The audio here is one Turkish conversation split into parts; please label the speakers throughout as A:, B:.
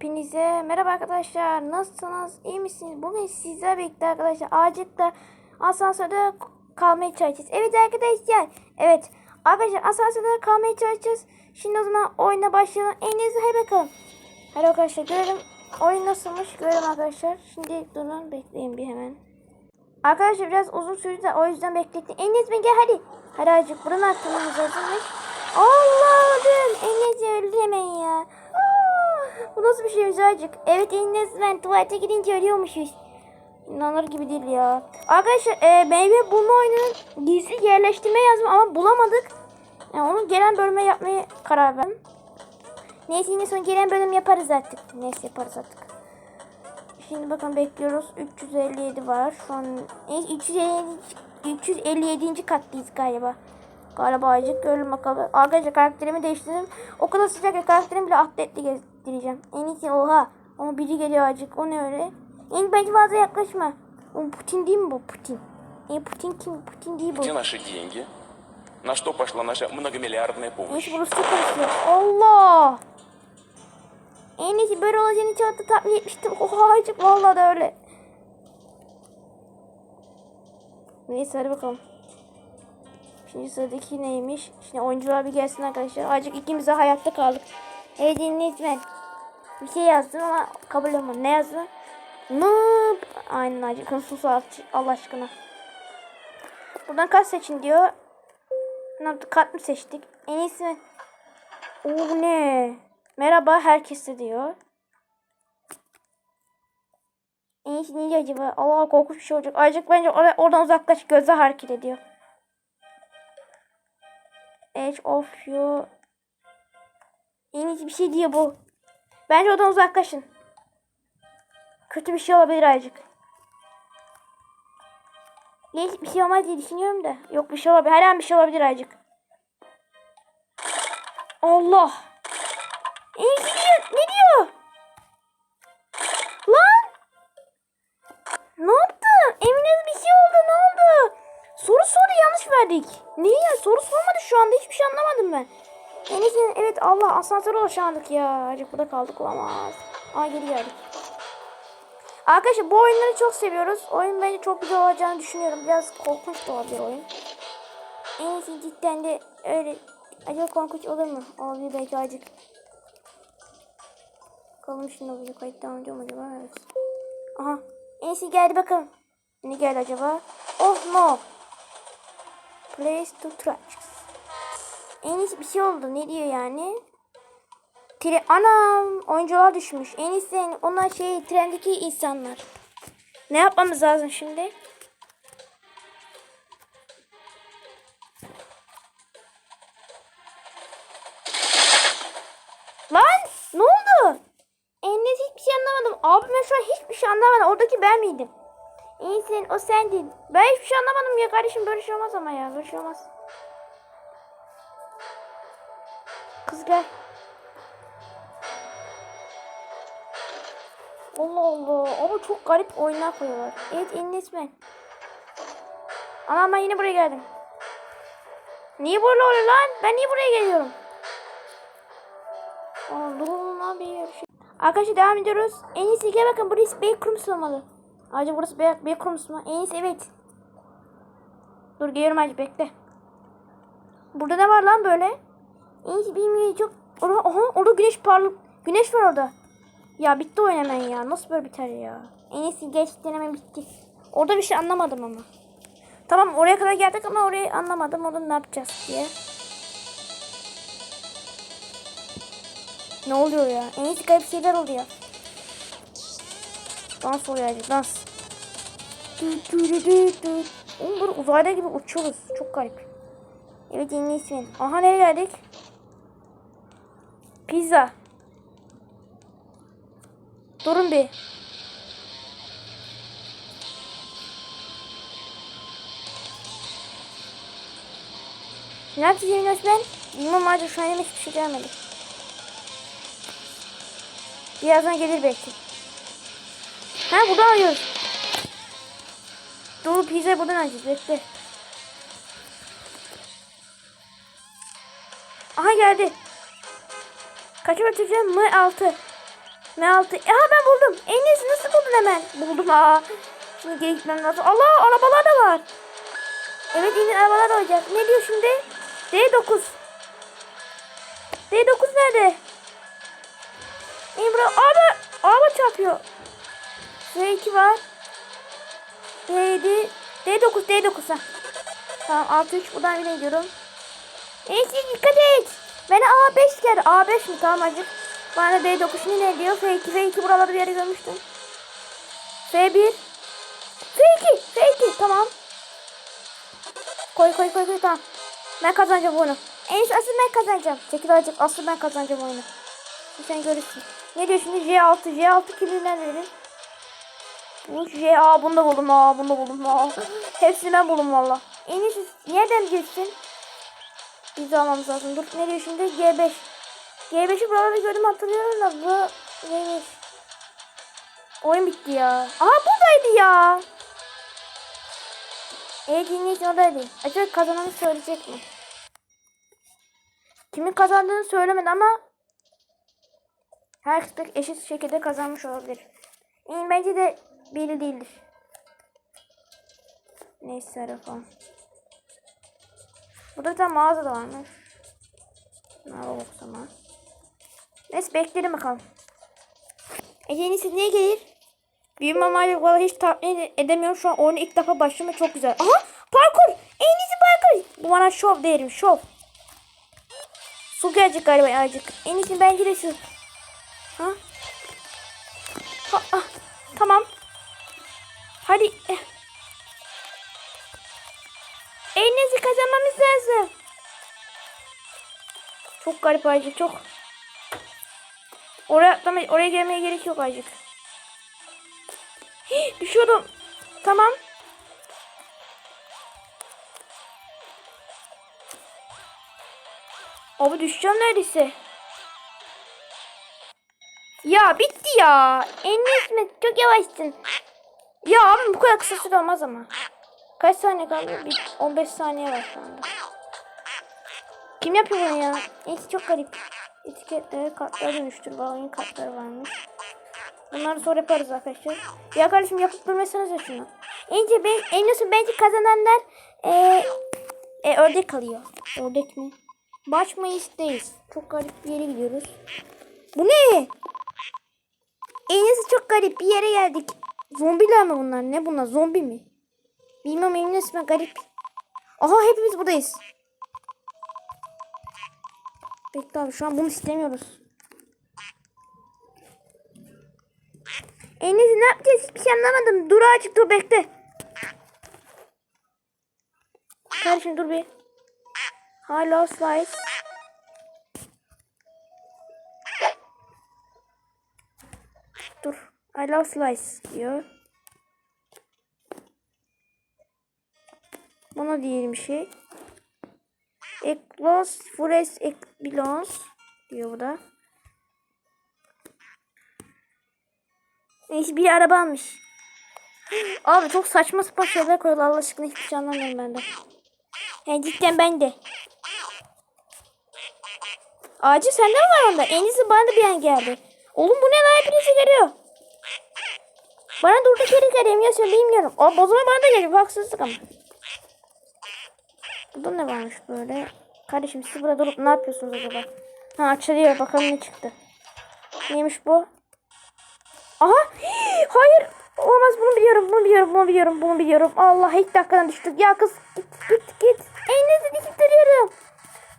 A: Hepinize merhaba arkadaşlar. Nasılsınız? İyi misiniz? Bugün sizlerle birlikte arkadaşlar acıkta asansörde kalmaya çalışacağız. Evet arkadaşlar. Evet. Arkadaşlar asansörde kalmaya çalışacağız. Şimdi o zaman oyuna başlayalım. En iyisi hadi bakalım. Hadi arkadaşlar görelim. Oyun nasılmış görelim arkadaşlar. Şimdi durun bekleyin bir hemen. Arkadaşlar biraz uzun sürdü de o yüzden beklettim. Enes mi gel hadi. Hadi azıcık buranın atlamamız lazımmış. Allah'ım Enes öldü hemen ya. Bu nasıl bir şeymiş azıcık. Evet Enes ben tuvalete gidince ölüyormuşuz. İnanılır gibi değil ya. Arkadaşlar e, meyve bulma oyununun gizli yerleştirme yazdım ama bulamadık. Yani onu gelen bölüme yapmaya karar verdim. Neyse yine son gelen bölüm yaparız artık. Neyse yaparız artık. Şimdi bakın bekliyoruz. 357 var. Şu an e, 357, 357. kattayız galiba. Galiba azıcık görelim bakalım. Arkadaşlar karakterimi değiştirdim. O kadar sıcak ki karakterimi bile atletli gezdireceğim En iyisi oha. Ama biri geliyor azıcık. O ne öyle? En bence fazla yaklaşma. O Putin değil mi bu? Putin. E Putin kim? Putin değil bu.
B: Где наши деньги? На что пошла наша многомиллиардная помощь?
A: Neyse burası çok konuşuyor. Allah! En iyisi böyle olacağını hiç hatta tahmin etmiştim. Oha acık vallahi da öyle. Neyse hadi bakalım. Şimdi sıradaki neymiş? Şimdi oyuncular bir gelsin arkadaşlar. Acık ikimiz de hayatta kaldık. Evet dinleyiciler. Bir şey yazdım ama kabul etmem. Ne yazdın? Noob. Aynen acık. Sus Allah aşkına. Buradan kaç seçin diyor. Ne yaptık? Kat mı seçtik? En iyisi mi? Oo ne? Merhaba herkese diyor. En iyisi ne diyor acaba? Allah korkunç bir şey olacak. Azıcık bence or oradan uzaklaş. Gözler hareket ediyor. Edge of you. En iyisi bir şey diyor bu. Bence oradan uzaklaşın. Kötü bir şey olabilir azıcık. Hiç bir şey olmaz diye düşünüyorum da. Yok bir şey olabilir. Her an bir şey olabilir azıcık. Allah. Ne diyor? Ne diyor? Lan. Ne yaptı? Emine bir şey oldu. Ne oldu? Soru soru yanlış verdik. Niye? Soru sormadı şu anda. Hiçbir şey anlamadım ben. Enes'in evet Allah asansöre ulaşamadık ya. Acık burada kaldık olamaz. Aa geri geldik. Arkadaşlar bu oyunları çok seviyoruz. Oyun bence çok güzel olacağını düşünüyorum. Biraz korkunç da olabilir oyun. En iyisi cidden de öyle acaba korkunç olur mu? Olabilir belki acık. Bakalım şimdi olacak. Kayıt devam ediyor mu acaba? Evet. Aha. En iyisi geldi bakalım. Ne geldi acaba? Oh no. Place to trash. En iyisi bir şey oldu. Ne diyor yani? Tre Anam oyuncular düşmüş. En iyisi yani onlar şey trendeki insanlar. Ne yapmamız lazım şimdi? Lan ne oldu? Enes hiçbir şey anlamadım. Abim ben şu an hiçbir şey anlamadım. Oradaki ben miydim? En iyisi o sendin. Ben hiçbir şey anlamadım ya kardeşim. Böyle şey olmaz ama ya. Böyle şey olmaz. Kız gel. Allah Allah. Ama çok garip oyunlar koyuyorlar. Evet ben. Ama ben yine buraya geldim. Niye böyle oluyor lan? Ben niye buraya geliyorum? Allah bir şey. Arkadaşlar devam ediyoruz. En iyisi gel bakın burası Backrooms olmalı. Acaba burası Back Backrooms mu? En iyisi evet. Dur geliyorum acı bekle. Burada ne var lan böyle? İyisi bilmiyorum çok. Orada, aha, orada güneş parlı. Güneş var orada. Ya bitti oyun hemen ya. Nasıl böyle biter ya? En iyisi gerçekten hemen bitti. Orada bir şey anlamadım ama. Tamam oraya kadar geldik ama orayı anlamadım. Onu ne yapacağız diye. Ne oluyor ya? En iyisi garip şeyler oluyor. Dans oluyor hadi dans. Oğlum uzayda gibi uçuyoruz. Çok garip. Evet en iyisi. Aha nereye geldik? Pizza. Durun bir. Ne yapacağız Yemin Özben? Bilmem artık şu an yemek hiçbir şey gelmedi. Birazdan gelir belki. Ha buradan alıyoruz. Dur pizza buradan alacağız bekle. Aha geldi. Kaça batıracağım? M6. M6. Aha ben buldum. En iyisi nasıl buldun hemen? Buldum ha. Şimdi gitmem lazım. Allah arabalar da var. Evet yeni arabalar olacak. Ne diyor şimdi? D9. D9 nerede? İmra abi araba çarpıyor. D2 var. D7 D9 D9 ha. Tamam 6 3 buradan yine gidiyorum. Neyse dikkat et. Bana A5 geldi. A5 mi? Tamam acık. Bana D9 şimdi ne diyor? F2 F2 buralarda bir yere görmüştüm. F1 F2 F2 tamam. Koy koy koy koy tamam. Ben kazanacağım oyunu. En asıl ben kazanacağım. Çekil azıcık asıl ben kazanacağım oyunu. Sen görürsün. Ne diyor şimdi J6 J6 kimliğinden verin. Bu J aa bunu da buldum aa bunu da buldum aa. Hepsini ben buldum valla. En iyisi nereden geçsin? Biz almamız lazım. Dur ne diyor şimdi G5. G5'i buralarda gördüm hatırlıyorum da bu neymiş? Oyun bitti ya. Aha buradaydı ya. Evet dinleyici oradaydı. Acaba kazananı söyleyecek mi? Kimin kazandığını söylemedi ama herkes eşit şekilde kazanmış olabilir. Yani bence de belli değildir. Neyse falan. Burada bir tane mağaza da varmış. Merhaba baksana. Neyse bekleyelim bakalım. E yenisi ne gelir? Büyüme maalesef valla hiç tahmin edemiyorum. Şu an oyunu ilk defa başlama çok güzel. Aha parkur. En iyisi parkur. Bu bana şov derim şov. Su gelecek galiba azıcık. En iyisi bence de şu. Ha? ha ah, tamam. Hadi. Eh. İyisi kazanmamız lazım. Çok garip azıcık çok. Oraya atlama, oraya gelmeye gerek yok azıcık. Hii, Düşüyordum. Tamam. Abi düşeceğim neredeyse. Ya bitti ya. En mi? Çok yavaşsın. Ya abi bu kadar kısa süre olmaz ama. Kaç saniye kaldı? Bir 15 saniye var şu anda. Kim yapıyor bunu ya? Neyse çok garip. Etiketleri kartlara dönüştür. Oyun kartları varmış. Bunları sonra yaparız arkadaşlar. Ya kardeşim yapıp durmasanıza şunu. Ence ben, en iyisi bence kazananlar e, e, ördek alıyor. Ördek mi? Baş Mayıs'tayız. Çok garip bir yere gidiyoruz. Bu ne? En çok garip bir yere geldik. Zombiler mi bunlar? Ne bunlar? Zombi mi? Bilmem iyisi ben garip. Aha hepimiz buradayız. Bekle abi şu an bunu istemiyoruz. En iyisi ne yapacağız? Hiçbir şey anlamadım. Dur azıcık dur bekle. Kardeşim dur bir. Hello slice. Dur. I love slice diyor. Buna diyelim şey. Eklos fures ekbilons diyor burada. Neyse bir araba almış. Abi çok saçma sapan şeyler koyuyorlar Allah aşkına hiçbir şey anlamıyorum ben de. Yani cidden ben de. Ağacı sende mi var onda? En iyisi bana da bir an geldi. Oğlum bu ne lan hepinizi geliyor. Bana durduk yere geliyor ya sen bilmiyorum. O bozma bana da geliyor. Bu haksızlık ama. Burada ne varmış böyle? Kardeşim siz burada durup ne yapıyorsunuz acaba? Ha açılıyor bakalım ne çıktı. Neymiş bu? Aha! Hayır! Olmaz bunu biliyorum, bunu biliyorum, bunu biliyorum, bunu biliyorum. Allah ilk dakikadan düştük. Ya kız git git git. En dikip duruyorum.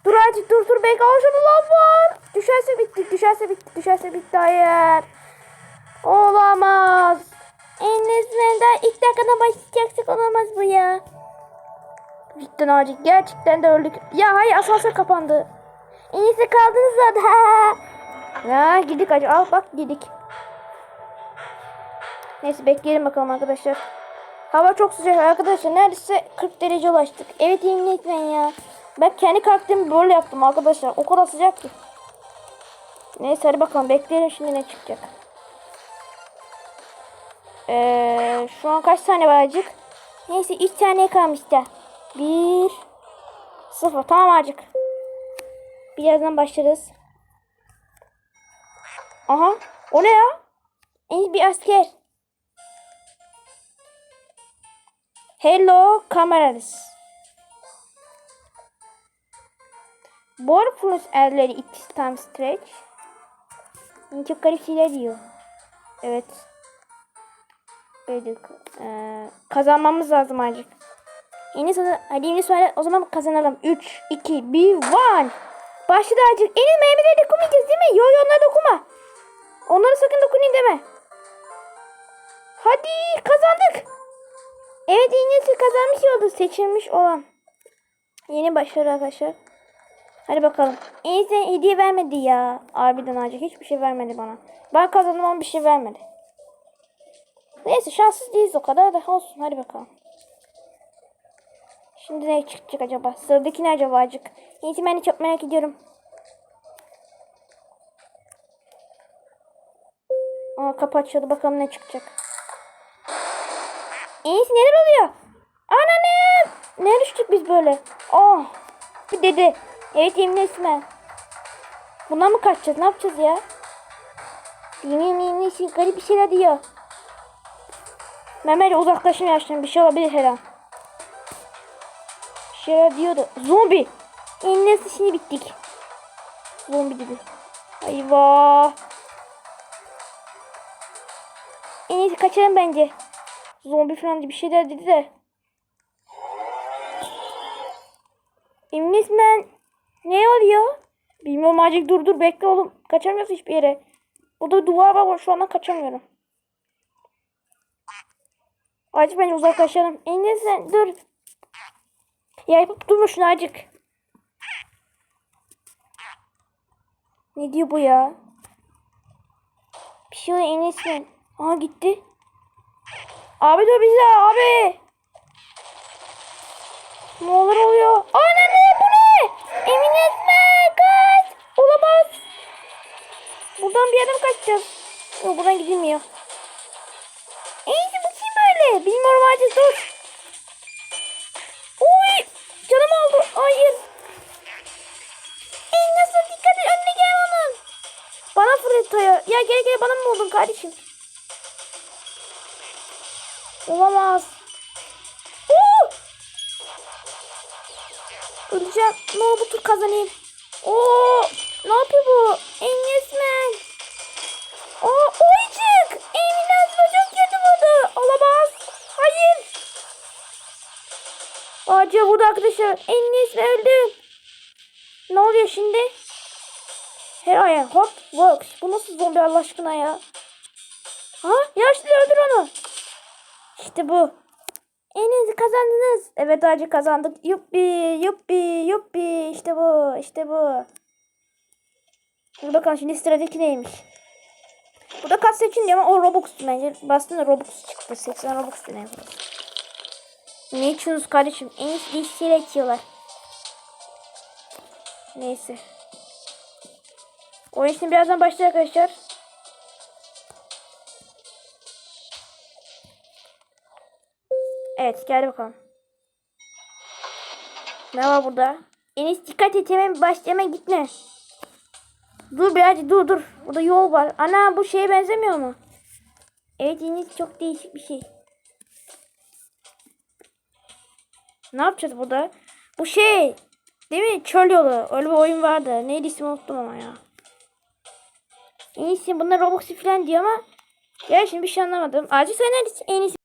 A: Dur azıcık dur dur belki aşağıda lav var. Düşerse bitti, düşerse bitti, düşerse bitti. Hayır. Olamaz. En azından ilk dakikadan başlayacaksak olamaz bu ya. Cidden acil. Gerçekten de öldük. Ya hayır asansör kapandı. İyisi kaldınız zaten. Ya gidik acı. Al bak gidik. Neyse bekleyelim bakalım arkadaşlar. Hava çok sıcak arkadaşlar. Neredeyse 40 derece ulaştık. Evet yemin etmeyin ya. Ben kendi karakterimi böyle yaptım arkadaşlar. O kadar sıcak ki. Neyse hadi bakalım bekleyelim şimdi ne çıkacak. Ee, şu an kaç tane var acık? Neyse 3 saniye kalmış da. 1 0 tamam acık. Birazdan başlarız. Aha O ne ya? En bir asker. Hello kameras. Borfus elleri it time stretch. Çok garip şeyler diyor. Evet. Böyle eee, kazanmamız lazım acık. Yeni sana hadi yeni söyle o zaman kazanalım. 3 2 1 1 Başladı acık. Enin meyveleri dokunmayacağız değil mi? Yo yo onlara dokunma. Onlara sakın dokunayım deme. Hadi kazandık. Evet İngilizce kazanmış oldu. Seçilmiş olan. Yeni başarı arkadaşlar. Hadi bakalım. İngilizce hediye vermedi ya. Harbiden acık hiçbir şey vermedi bana. Ben kazandım ama bir şey vermedi. Neyse şanssız değiliz o kadar da olsun. Hadi bakalım. Şimdi ne çıkacak acaba? Sıradaki ne acaba acık? De çok merak ediyorum. Aa kapı açıldı bakalım ne çıkacak. İyisi neler oluyor? Ananı! Ne düştük biz böyle? Oh! Bir dedi. Evet yemin etme. Bundan mı kaçacağız? Ne yapacağız ya? Yemin yemin garip bir şeyler diyor. Mehmet uzaklaşın yaşlı bir şey olabilir her an. Şeyler diyordu. Zombi. Ennes'i şimdi bittik. Zombi dedi. Eyvah. En iyisi kaçalım bence. Zombi falan bir şeyler dedi de. Eminiz ben ne oluyor? Bilmiyorum acık dur dur bekle oğlum. Kaçamıyoruz hiçbir yere. Burada duvar var şu anda kaçamıyorum. Acık bence uzaklaşalım. Eminiz sen dur. Ya yapıp durma şunu acık. Ne diyor bu ya? Bir şey oluyor en iyisi. Aha gitti. Abi dur bize abi. Ne olur oluyor? Anne bu ne? Emin etme kaç. Olamaz. Buradan bir yere mi kaçacağız? Yok buradan gidilmiyor. Ey bu kim böyle? Bilmiyorum acı dur. Fırlatıyor. Ya geri geri bana mı oldun kardeşim? Olamaz. Oo! Öleceğim. Ne oldu bu tur kazanayım. Oo! Ne yapıyor bu? Englisman. Aa, oyuncak. Englisman çok kötü vurdu. Olamaz. Hayır. Acı vurdu arkadaşlar. Englisman öldü. Ne oluyor şimdi? Her ayağı hot works. Bu nasıl zombi Allah aşkına ya? Ha? Yaşlı öldür onu. İşte bu. En kazandınız. Evet acı kazandık. Yuppi yuppi yuppi. İşte bu işte bu. Dur bakalım şimdi sıradaki neymiş. Bu da kat seçin ama o Robux bence. Bastığında Robux çıktı. 80 Robux ne. Ne içiyorsunuz kardeşim? En iyisi dişçiyle içiyorlar. Neyse. Oyun şimdi birazdan başlayacak arkadaşlar. Evet gel bakalım. Ne var burada? Enis dikkat et hemen baş gitme. Dur birazcık dur dur. Burada yol var. Ana bu şeye benzemiyor mu? Evet Enis çok değişik bir şey. Ne yapacağız burada? Bu şey değil mi? Çöl yolu. Öyle bir oyun vardı. Neydi ismi unuttum ama ya. En iyisi bunlar Roblox falan diyor ama ya şimdi bir şey anlamadım. Acı sen neredesin? En iyisi